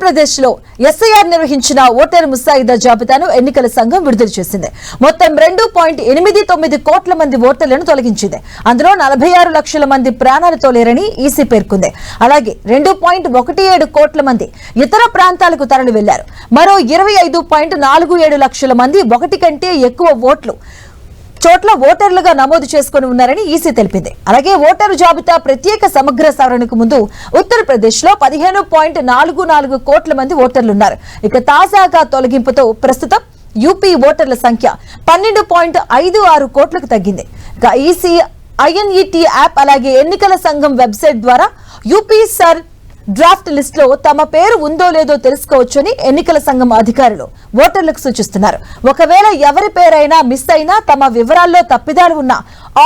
ఉత్తరప్రదేశ్లో ఎస్ఐఆర్ నిర్వహించిన ఓటర్ ముసాయిదా జాబితాను ఎన్నికల సంఘం విడుదల చేసింది. మొత్తం రెండు పాయింట్ ఎనిమిది తొమ్మిది కోట్ల మంది ఓటర్లను తొలగించింది. అందులో నలభై ఆరు లక్షల మంది ప్రాణాలతో లేరని ఈసీ పేర్కొంది. అలాగే రెండు పాయింట్ ఒకటి ఏడు కోట్ల మంది ఇతర ప్రాంతాలకు తరలి వెళ్ళారు. మరో ఇరవై ఐదు పాయింట్ నాలుగు ఏడు లక్షల మంది ఒకటి కంటే ఎక్కువ ఓట్లు చోట్ల ఓటర్లుగా నమోదు చేసుకుని ఉన్నారని ఈసీ తెలిపింది. అలాగే ఓటరు జాబితా ప్రత్యేక సమగ్ర సవరణకు ముందు ఉత్తరప్రదేశ్లో పదిహేను పాయింట్ నాలుగు నాలుగు కోట్ల మంది ఓటర్లున్నారు. ఇక తాజాగా తొలగింపుతో ప్రస్తుతం యూపీ ఓటర్ల సంఖ్య పన్నెండు పాయింట్ ఐదు ఆరు కోట్లకు తగ్గింది. ఇక ఈసీ ఐఎన్ఈటీ యాప్ అలాగే ఎన్నికల సంఘం వెబ్సైట్ ద్వారా యూపీ సర్ డ్రాఫ్ట్ లిస్ట్లో తమ పేరు ఉందో లేదో తెలుసుకోవచ్చని ఎన్నికల సంఘం అధికారులు ఓటర్లకు సూచిస్తున్నారు. ఒకవేళ ఎవరి పేరైనా మిస్ అయినా తమ వివరాల్లో తప్పిదాలు ఉన్నా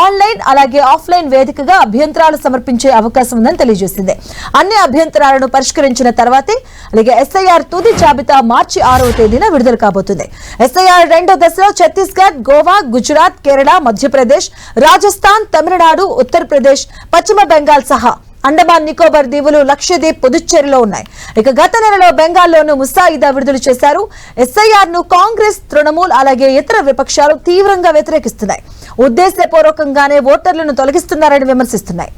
ఆన్లైన్ అలాగే ఆఫ్లైన్ వేదికగా అభ్యంతరాలు సమర్పించే అవకాశం ఉందని తెలియజేసింది. అన్ని అభ్యంతరాలను పరిష్కరించిన తర్వాతే అలాగే ఎస్ఐఆర్ తుది జాబితా మార్చి ఆరవ తేదీన విడుదల కాబోతుంది. ఎస్ఐఆర్ రెండో దశలో ఛత్తీస్గఢ్ గోవా గుజరాత్ కేరళ మధ్యప్రదేశ్ రాజస్థాన్ తమిళనాడు ఉత్తరప్రదేశ్ పశ్చిమ బెంగాల్ సహా అండమాన్ నికోబార్ దీవులు లక్షద్వీప్ పుదుచ్చేరిలో ఉన్నాయి. ఇక గత నెలలో బెంగాల్లోనూ ముసాయిదా విడుదల చేశారు. ఎస్ఐఆర్ను కాంగ్రెస్ తృణమూల్ అలాగే ఇతర విపక్షాలు తీవ్రంగా వ్యతిరేకిస్తున్నాయి. ఉద్దేశపూర్వకంగానే ఓటర్లను తొలగిస్తున్నారని విమర్శిస్తున్నాయి.